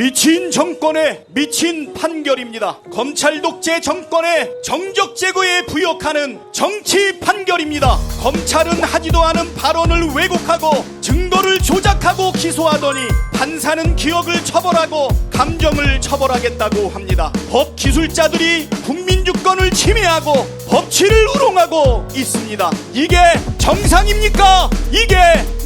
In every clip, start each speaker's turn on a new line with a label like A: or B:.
A: 미친 정권의 미친 판결입니다. 검찰 독재 정권의 정적 제거에 부역하는 정치 판결입니다. 검찰은 하지도 않은 발언을 왜곡하고 증거를 조작하고 기소하더니 판사는 기억을 처벌하고 감정을 처벌하겠다고 합니다. 법 기술자들이 국민 주권을 침해하고 법치를 우롱하고 있습니다. 이게 정상입니까? 이게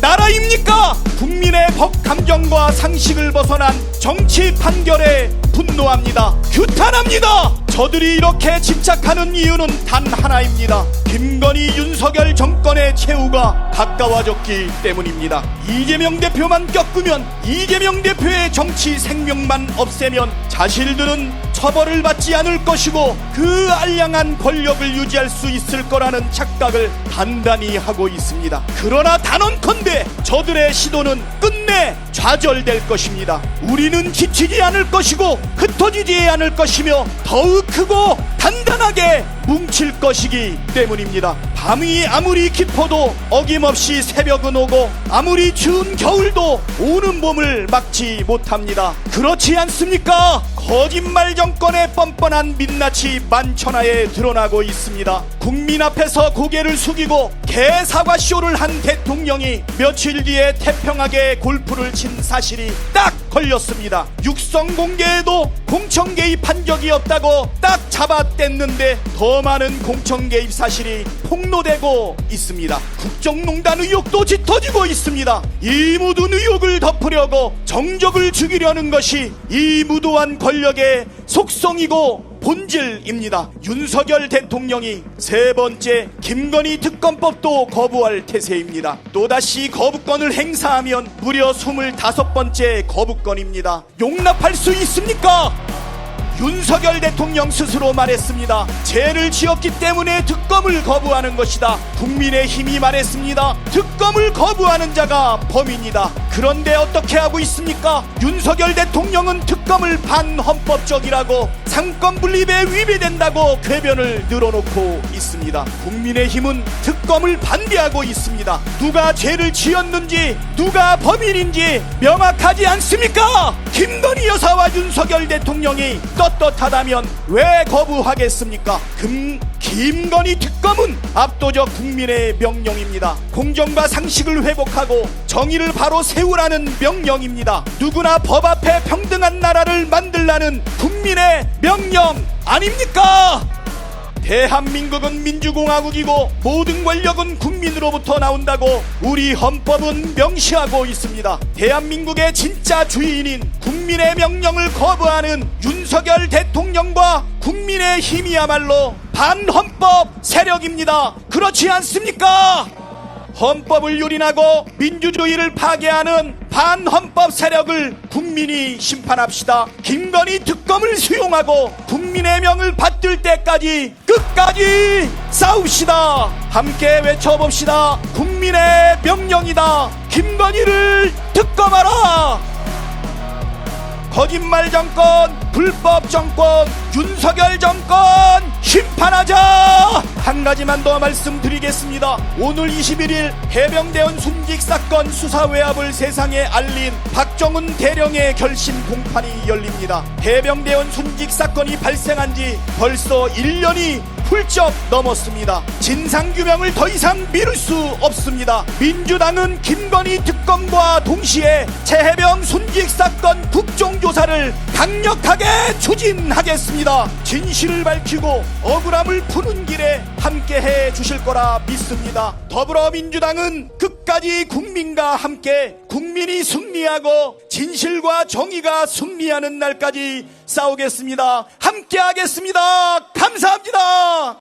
A: 나라입니까? 국민의 법 감정과 상식을 벗어난 정치 판결에 분노합니다. 규탄합니다. 저들이 이렇게 집착하는 이유는 단 하나입니다. 김건희 윤석열 정권의 최후가 가까워졌기 때문입니다. 이재명 대표만 꺾으면 이재명 대표의 정치 생명만 없애면 자신들은 처벌을 받지 않을 것이고 그 알량한 권력을 유지할 수 있을 거라는 착각을 단단히 하고 있습니다. 그러나 단언컨대 저들의 시도는 끝내 좌절될 것입니다. 우리는 지치지 않을 것이고 흩어지지 않을 것이며 더욱 크고 단단하게 뭉칠 것이기 때문입니다. 밤이 아무리 깊어도 어김없이 새벽은 오고 아무리 추운 겨울도 오는 봄을 막지 못합니다. 그렇지 않습니까? 거짓말 정권의 뻔뻔한 민낯이 만천하에 드러나고 있습니다. 국민 앞에서 고개를 숙이고 개사과 쇼를 한 대통령이 며칠 뒤에 태평하게 골프를 친 사실이 딱 걸렸습니다. 육성 공개에도 공청 개입한 적이 없다고 딱 잡아뗐는데 더 많은 공청 개입 사실이 폭로되고 있습니다. 국정농단 의혹도 짙어지고 있습니다. 이 모든 의혹을 덮으려고 정적을 죽이려는 것이 이 무도한 권력의 속성이고 본질입니다. 윤석열 대통령이 세 번째 김건희 특검법도 거부할 태세입니다. 또다시 거부권을 행사하면 무려 25번째 거부권입니다. 용납할 수 있습니까? 윤석열 대통령 스스로 말했습니다. 죄를 지었기 때문에 특검을 거부하는 것이다. 국민의 힘이 말했습니다. 특검을 거부하는 자가 범인이다. 그런데 어떻게 하고 있습니까? 윤석열 대통령은 특검을 반헌법적이라고 상권 분립에 위배된다고 궤변을 늘어놓고 있습니다. 국민의 힘은 특검을 반대하고 있습니다. 누가 죄를 지었는지 누가 범인인지 명확하지 않습니까? 김건희 여사와 윤석열 대통령이 떳떳하다면 왜 거부하겠습니까? 금, 김건희 특검은 압도적 국민의 명령입니다. 공정과 상식을 회복하고 정의를 바로 세우라는 명령입니다. 누구나 법 앞에 평등한 나라를 만들라는 국민의 명령 아닙니까? 대한민국은 민주공화국이고 모든 권력은 국민으로부터 나온다고 우리 헌법은 명시하고 있습니다. 대한민국의 진짜 주인인 국민의 명령을 거부하는 윤석열 대통령과 국민의 힘이야말로 반헌법 세력입니다. 그렇지 않습니까? 헌법을 유린하고 민주주의를 파괴하는 반헌법 세력을 국민이 심판합시다. 김건희 특검을 수용하고 국민의 명을 받들 때까지 끝까지 싸웁시다. 함께 외쳐봅시다. 국민의 명령이다. 김건희를 특검하라. 거짓말 정권, 불법 정권, 윤석열 정권 심판하자! 한 가지만 더 말씀드리겠습니다. 오늘 21일 해병대원 순직 사건 수사 외압을 세상에 알린 박정훈 대령의 결심 공판이 열립니다. 해병대원 순직 사건이 발생한 지 벌써 1년이 훌쩍 넘었습니다. 진상규명을 더 이상 미룰 수 없습니다. 민주당은 김건희 특검과 동시에 최해병 순직 사건 국정조사를 강력하게 추진하겠습니다. 진실을 밝히고 억울함을 푸는 길에 함께해 주실 거라 믿습니다. 더불어민주당은 끝까지 국민과 함께 국민이 승리하고 진실과 정의가 승리하는 날까지 싸우겠습니다. 함께 하겠습니다. 감사합니다.